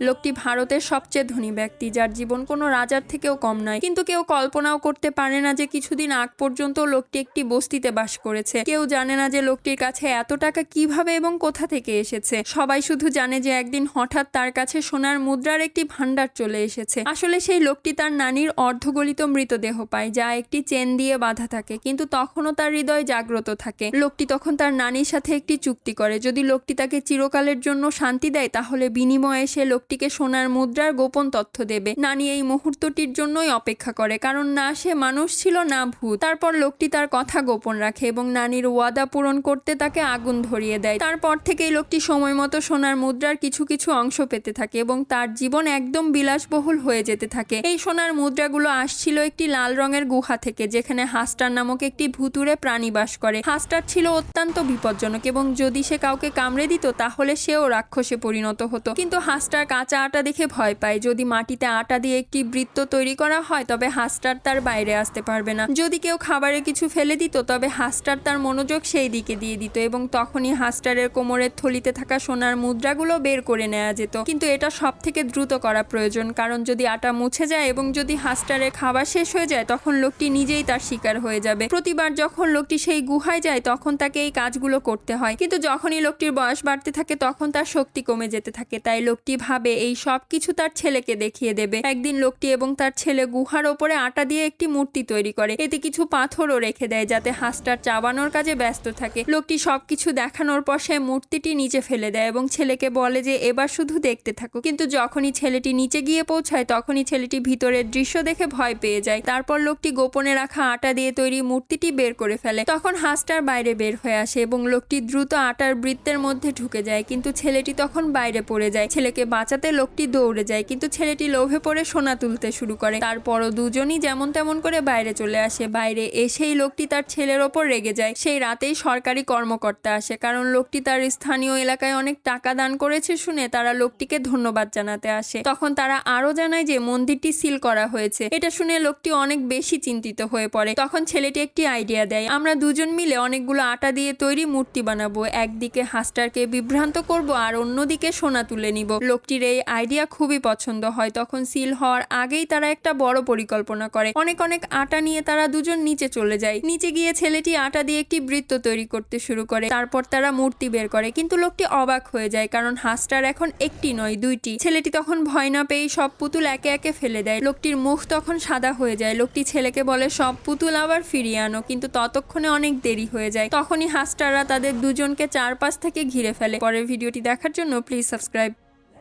লোকটি ভারতের সবচেয়ে ধনী ব্যক্তি, যার জীবন কোনো রাজার থেকেও কম নয়। কিন্তু কেউ কল্পনাও করতে পারে না যে কিছুদিন আগ পর্যন্ত লোকটি একটি বস্তিতে বাস করেছে। কেউ জানে না যে লোকটির কাছে এত টাকা কীভাবে এবং কোথা থেকে এসেছে। সবাই শুধু জানে যে একদিন হঠাৎ তার কাছে সোনার মুদ্রার একটি ভান্ডার চলে এসেছে। আসলে সেই লোকটি তার নানির অর্ধগলিত মৃতদেহ পায়, যা একটি চেন দিয়ে বাঁধা থাকে, কিন্তু তখনও তার হৃদয় জাগ্রত থাকে। লোকটি তখন তার নানির সাথে একটি চুক্তি করে। যদি লোকটি তাকে চিরকালের জন্য শান্তি দেয়, তাহলে বিনিময়ে সে লোকটিকে সোনার মুদ্রার গোপন তথ্য দেবে। নানি এই মুহূর্তটির জন্যই অপেক্ষা করে, কারণ না সে মানুষ ছিল না ভূত। তারপর লোকটি তার কথা গোপন রাখে এবং নানির ওয়াদা পূরণ করতে তাকে আগুন ধরিয়ে দেয়। তারপর থেকেই লোকটি সময় মতো সোনার মুদ্রার কিছু কিছু অংশ পেতে থাকে এবং তার জীবন একদম বিলাসবহুল হয়ে যেতে থাকে। এই সোনার মুদ্রাগুলো আসছিল একটি লাল রঙের গুহা থেকে, যেখানে হাস্টার নামক একটি ভুতুরে প্রাণী বাস করে। হাস্টার ছিল অত্যন্ত বিপজ্জনক এবং যদি সে কাউকে কামড়ে দিত, তাহলে সেও রাক্ষসে পরিণত হতো। কিন্তু হাস্টার কাঁচা আটা দেখে ভয় পায়। যদি মাটিতে আটা দিয়ে একটি বৃত্ত তৈরি করা হয়, তবে হাঁসটার তার বাইরে আসতে পারবে না। যদি কেউ খাবারে কিছু ফেলে দিত, তবে হাঁসটার তার মনোযোগ সেই দিকে দিয়ে দিত এবং তখনই হাস্টারের কোমরের থলিতে থাকা সোনার মুদ্রাগুলো বের করে নেওয়া যেত। কিন্তু এটা সব থেকে দ্রুত করা প্রয়োজন, কারণ যদি আটা মুছে যায় এবং যদি হাস্টারের খাবার শেষ হয়ে যায়, তখন লোকটি নিজেই তার শিকার হয়ে যাবে। প্রতিবার যখন লোকটি সেই গুহায় যায়, তখন তাকে এই কাজগুলো করতে হয়। কিন্তু যখনই লোকটির বয়স বাড়তে থাকে, তখন তার শক্তি কমে যেতে থাকে। তাই লোকটি ভাবে এই সব কিছু তার ছেলেকে দেখিয়ে দেবে। একদিন লোকটি এবং তার ছেলে গুহার ওপরে আটা দিয়ে একটি মূর্তি তৈরি করে। এতে কিছু পাথরও রেখে দেয় যাতে হাঁসটার চাবানোর কাজে ব্যস্ত থাকে। লোকটি সবকিছু দেখানোর পর সে মূর্তিটি নিচে ফেলে দেয় এবং ছেলেকে বলে যে, এবার শুধু দেখতে থাকো। কিন্তু যখনই ছেলেটি নিচে গিয়ে পৌঁছায়, তখনই ছেলেটি ভিতরের দৃশ্য দেখে ভয় পেয়ে যায়। তারপর লোকটি গোপনে রাখা আটা দিয়ে তৈরি মূর্তিটি বের করে ফেলে। তখন হাঁসটার বাইরে বের হয়ে আসে এবং লোকটি দ্রুত আটার বৃত্তের মধ্যে ঢুকে যায়। কিন্তু ছেলেটি তখন বাইরে পড়ে যায়। ছেলেকে বাঁচাতে লোকটি দৌড়ে যায়, কিন্তু ছেলেটি লোভে পড়ে সোনা তুলতে শুরু করে। তারপরও দুজনই যেমন তেমন করে বাইরে চলে আসে। বাইরে এসেই লোকটি তার ছেলের ওপর রেগে যায়। সেই রাতেই সরকারি কর্মকর্তা আসে, কারণ লোকটি তার স্থানীয় এলাকায় অনেক টাকা দান করেছে শুনে তারা লোকটিকে ধন্যবাদ জানাতে আসে। তখন তারা আরও জানায় যে মন্দিরটি সিল করা হয়েছে। এটা শুনে লোকটি অনেক বেশি চিন্তিত হয়ে পড়ে। তখন ছেলেটি একটি আইডিয়া দেয়, আমরা দুজন মিলে অনেকগুলো আটা দিয়ে তৈরি মূর্তি বানাবো। একদিকে হাস্টারকে বিভ্রান্ত করব আর অন্যদিকে সোনা তুলে নিব। লোকটির এই আইডিয়া খুবই পছন্দ হয়। তখন সিল হওয়ার আগেই তারা একটা বড় পরিকল্পনা করে। অনেক অনেক আটা নিয়ে তারা দুজন নিচে চলে যায়। নিচে গিয়ে ছেলেটি আটা দিয়ে একটি বৃত্ত তৈরি করতে শুরু করে। তারপর তারা মূর্তি বের করে। কিন্তু লোকটি অবাক হয়ে যায় কারণ হাঁসটার এখন একটি নয়, দুইটি। ছেলেটি তখন ভয় না পেয়ে সব পুতুল একে একে ফেলে দেয়। লোকটির মুখ তখন সাদা হয়ে যায়। লোকটি ছেলেকে বলে, সব পুতুল আবার ফিরিয়ে আনো, কিন্তু ততক্ষণে অনেক দেরি হয়ে যায়। তখনই হাঁসটাররা তাদের দুজনকে চারপাশ থেকে ঘিরে ফেলে। পরের ভিডিওটি দেখার জন্য প্লিজ সাবস্ক্রাইব